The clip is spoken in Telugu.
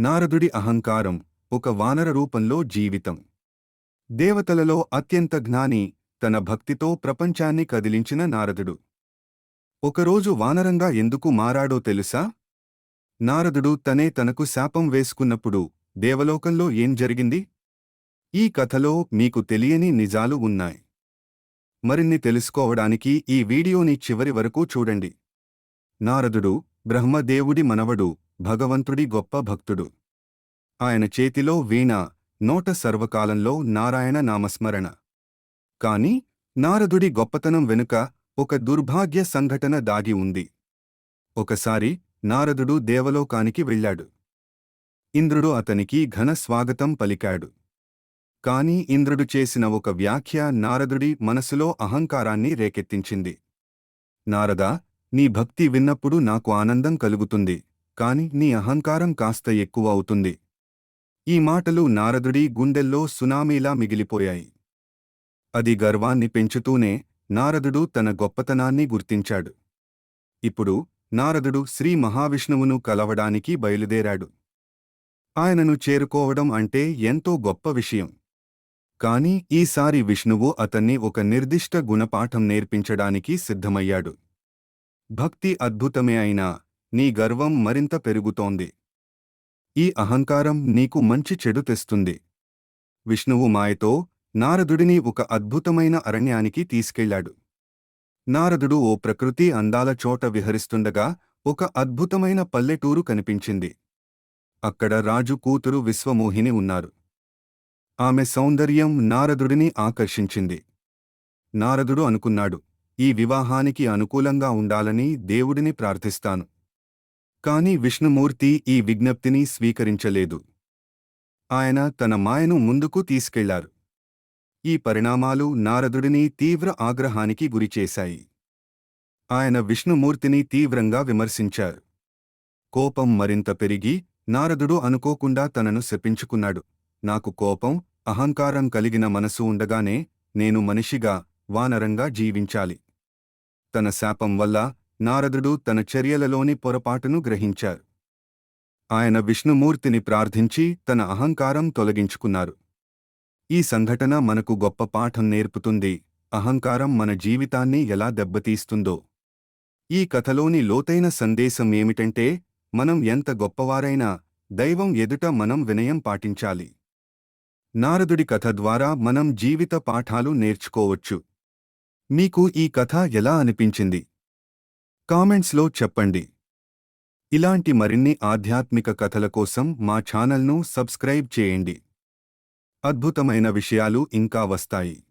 నారదుడి అహంకారం ఒక వానర రూపంలో జీవితం. దేవతలలో అత్యంత జ్ఞాని తన భక్తితో ప్రపంచాన్ని కదిలించిన నారదుడు. ఒకరోజు వానరంగా ఎందుకు మారాడో తెలుసా? నారదుడు తనే తనకు శాపం వేసుకున్నప్పుడు దేవలోకంలో ఏం జరిగింది? ఈ కథలో మీకు తెలియని నిజాలు ఉన్నాయి. మరిన్ని తెలుసుకోవడానికి ఈ వీడియోని చివరి వరకు చూడండి. నారదుడు బ్రహ్మదేవుడి మనవడు భగవంతుడి గొప్ప భక్తుడు. ఆయన చేతిలో వీణ నోట సర్వకాలంలో నారాయణ నామస్మరణ. కాని నారదుడి గొప్పతనం వెనుక ఒక దుర్భాగ్య సంఘటన దాగి ఉంది. ఒకసారి నారదుడు దేవలోకానికి వెళ్ళాడు. ఇంద్రుడు అతనికి ఘన స్వాగతం పలికాడు. కాని ఇంద్రుడు చేసిన ఒక వ్యాఖ్య నారదుడి మనసులో అహంకారాన్ని రేకెత్తించింది. నారదా నీ భక్తి విన్నప్పుడు నాకు ఆనందం కలుగుతుంది. కాని నీ అహంకారం కాస్త ఎక్కువ అవుతుంది. ఈ మాటలు నారదుడి గుండెల్లో సునామీలా మిగిలిపోయాయి. అది గర్వాన్ని పెంచుతూనే నారదుడు తన గొప్పతనాన్ని గుర్తించాడు. ఇప్పుడు నారదుడు శ్రీ మహావిష్ణువును కలవడానికి బయలుదేరాడు. ఆయనను చేరుకోవడం అంటే ఎంతో గొప్ప విషయం. కాని ఈసారి విష్ణువు అతన్ని ఒక నిర్దిష్ట గుణపాఠం నేర్పించడానికి సిద్ధమయ్యాడు. భక్తి అద్భుతమే అయినా నీ గర్వం మరింత పెరుగుతోంది. ఈ అహంకారం నీకు మంచి చెడు తెస్తుంది. విష్ణువు మాయతో నారదుడిని ఒక అద్భుతమైన అరణ్యానికి తీసుకెళ్ళాడు నారదుడు ఓ ప్రకృతి అందాల చోట విహరిస్తుండగా ఒక అద్భుతమైన పల్లెటూరు కనిపించింది. అక్కడ రాజు కూతురు విశ్వమోహిని ఉన్నారు. ఆమె సౌందర్యం నారదుడిని ఆకర్షించింది. నారదుడు అనుకున్నాడు ఈ వివాహానికి అనుకూలంగా ఉండాలని దేవుడిని ప్రార్థిస్తాను. కాని విష్ణుమూర్తి ఈ విజ్ఞప్తిని స్వీకరించలేదు. ఆయన తన మాయను ముందుకు తీసుకెళ్ళారు. ఈ పరిణామాలు నారదుడిని తీవ్ర ఆగ్రహానికి గురిచేశాయి ఆయన విష్ణుమూర్తిని తీవ్రంగా విమర్శించారు. కోపం మరింత పెరిగి నారదుడు అనుకోకుండా తనను శపించుకున్నాడు. నాకు కోపం అహంకారం కలిగిన మనసు ఉండగానే నేను మనిషిగా వానరంగా జీవించాలి. తన శాపం వల్ల నారదుడు తన చర్యలలోని పొరపాటును గ్రహించారు. ఆయన విష్ణుమూర్తిని ప్రార్థించి తన అహంకారం తొలగించుకున్నారు. ఈ సంఘటన మనకు గొప్ప పాఠం నేర్పుతుంది. అహంకారం మన జీవితాన్ని ఎలా దెబ్బతీస్తుందో. ఈ కథలోని లోతైన సందేశం ఏమిటంటే మనం ఎంత గొప్పవారైనా దైవం ఎదుట మనం వినయం పాటించాలి. నారదుడి కథ ద్వారా మనం జీవిత పాఠాలు నేర్చుకోవచ్చు. మీకు ఈ కథ ఎలా అనిపించింది? కామెంట్స్లో చెప్పండి. ఇలాంటి మరిన్ని ఆధ్యాత్మిక కథల కోసం మా ఛానల్ను సబ్స్క్రైబ్ చేయండి. అద్భుతమైన విషయాలు ఇంకా వస్తాయి.